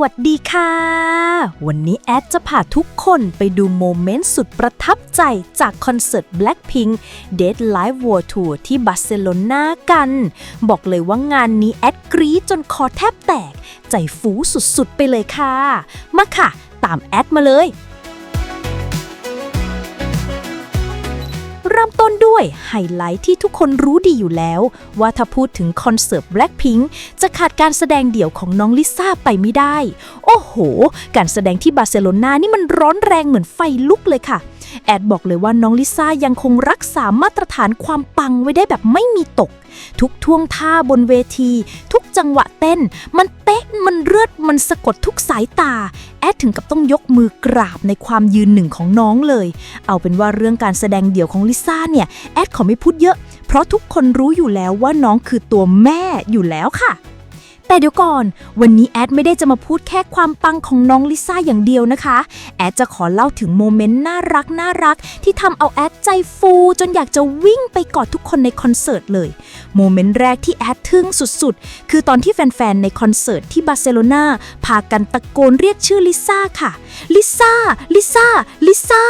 วัสดีค่ะ วันนี้แอดจะพาทุกคนไปดูโมเมนต์สุดประทับใจจากคอนเสิร์ต Blackpink Dead Live World Tour ที่บาร์เซโลนากัน บอกเลยว่างานนี้แอดกรี๊ดจนคอแทบแตก ใจฟูสุดๆไปเลยค่ะ มาค่ะ ตามแอดมาเลย ริ่มต้นด้วยไฮไลท์ที่ทุกคนรู้ดีอยู่แล้ว ว่าถ้าพูดถึงคอนเสิร์ต Blackpink จะขาดการแสดงเดี่ยวของน้องลิซ่าไปไม่ได้ โอ้โห การแสดงที่บาร์เซโลนานี่มันร้อนแรงเหมือนไฟลุกเลยค่ะ แอดบอกเลยว่าน้องลิซ่ายังคงรักษามาตรฐานความปังไว้ได้แบบไม่มีตก ทุกท่วงท่าบนเวทีทุ จังหวะเต้น มันเป๊ะมันเลือดมันสะกดทุกสายตา แอดถึงกับต้องยกมือกราบในความยืนหนึ่งของน้องเลย เอาเป็นว่าเรื่องการแสดงเดี่ยวของลิซ่าเนี่ย แอดขอไม่พูดเยอะ เพราะทุกคนรู้อยู่แล้วว่าน้องคือตัวแม่อยู่แล้วค่ะ แต่เดี๋ยวก่อน วันนี้แอดไม่ได้จะมาพูดแค่ความปังของน้องลิซ่าอย่างเดียวนะคะ แอดจะขอเล่าถึงโมเมนต์น่ารักน่ารัก ที่ทำเอาแอดใจฟูจนอยากจะวิ่งไปกอดทุกคนในคอนเสิร์ตเลย โมเมนต์แรกที่แอดทึ่งสุดๆ คือตอนที่แฟนๆ ในคอนเสิร์ตที่บาร์เซโลนาพากันตะโกนเรียกชื่อลิซ่าค่ะ ลิซ่า ลิซ่า ลิซ่า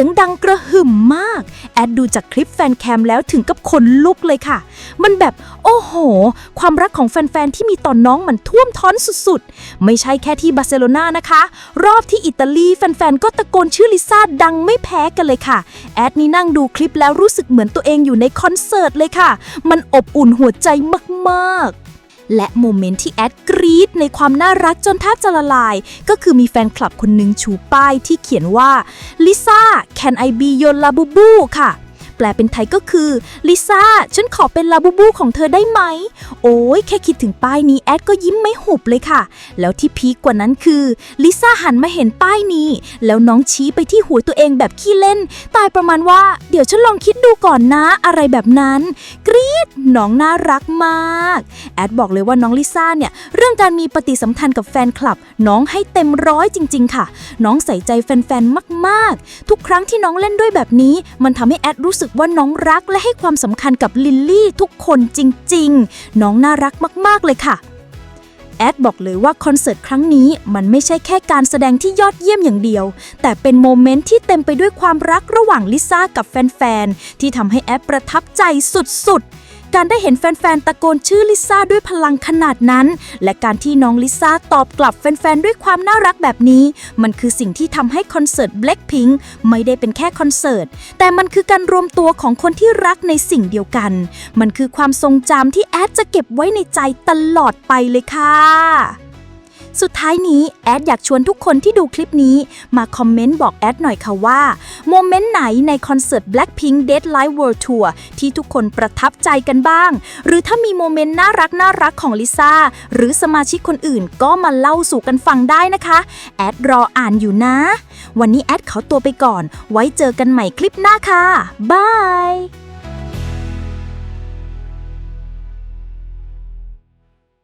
ยงดังกระหึ่มมาก แอดดูจากคลิปแฟนแคมแล้วถึงกับขนลุกเลยค่ะ มันแบบโอ้โห ความรักของแฟน ๆ ที่มีต่อนน้องมันท่วมท้อนสุด ๆ ไม่ใช่แค่ที่บาร์เซโลนานะคะ รอบที่อิตาลีแฟน ๆ ก็ตะโกนชื่อลิซ่าดังไม่แพ้กันเลยค่ะ แอดนี่นั่งดูคลิปแล้วรู้สึกเหมือนตัวเองอยู่ในคอนเสิร์ตเลยค่ะ มันอบอุ่นหัวใจมาก ๆ และโมเมนต์ที่แอดกรีดในความน่ารักจนแทบจะละลาย ก็คือมีแฟนคลับคนหนึ่งชูป้ายที่เขียนว่าลิซ่า can I be your labubu ค่ะ แปลเป็นไทยก็คือลิซ่าฉันขอเป็นลาบูบูของเธอได้ไหม โอ้ยแค่คิดถึงป้ายนี้แอดก็ยิ้มไม่หุบเลยค่ะ แล้วที่พีคกว่านั้นคือลิซ่าหันมาเห็นป้ายนี้ แล้วน้องชี้ไปที่หัวตัวเองแบบขี้เล่น ตายประมาณว่า เดี๋ยวฉันลองคิดดูก่อนนะอะไรแบบนั้น กรี๊ดน้องน่ารักมาก แอดบอกเลยว่าน้องลิซ่าเนี่ยเรื่องการมีปฏิสัมพันธ์กับแฟนคลับ น้องให้เต็มร้อยจริง ๆ ค่ะ น้องใส่ใจแฟนๆมาก ๆ ทุกครั้งที่น้องเล่นด้วยแบบนี้ มันทำให้แอดรู้สึกว่าน้องรักและให้ความสำคัญกับลิลลี่ทุกคนจริงๆ น้องน่ารักมากๆเลยค่ะ แอดบอกเลยว่าคอนเสิร์ตครั้งนี้มันไม่ใช่แค่การแสดงที่ยอดเยี่ยมอย่างเดียว แต่เป็นโมเมนต์ที่เต็มไปด้วยความรักระหว่างลิซ่ากับแฟนๆ ที่ทำให้แอดประทับใจสุดๆ การได้เห็นแฟนๆ ตะโกนชื่อลิซ่าด้วยพลังขนาดนั้น และการที่น้องลิซ่าตอบกลับแฟนๆ ด้วยความน่ารักแบบนี้ มันคือสิ่งที่ทำให้คอนเสิร์ต Blackpink ไม่ได้เป็นแค่คอนเสิร์ต แต่มันคือการรวมตัวของคนที่รักในสิ่งเดียวกัน มันคือความทรงจำที่แอดจะเก็บไว้ในใจตลอดไปเลยค่ะ สุดท้ายนี้แอดอยากชวนทุกคนที่ดูคลิปนี้ มาคอมเมนต์บอกแอดหน่อยค่ะว่า โมเมนต์ไหนในคอนเสิร์ต Blackpink Dead Live World Tour ที่ทุกคนประทับใจกันบ้าง หรือถ้ามีโมเมนต์น่ารักน่ารักของลิซ่าหรือสมาชิกคนอื่นก็มาเล่าสู่กันฟังได้นะคะแอดรออ่านอยู่นะ วันนี้แอดขอตัวไปก่อน ไว้เจอกันใหม่คลิปหน้าค่ะบาย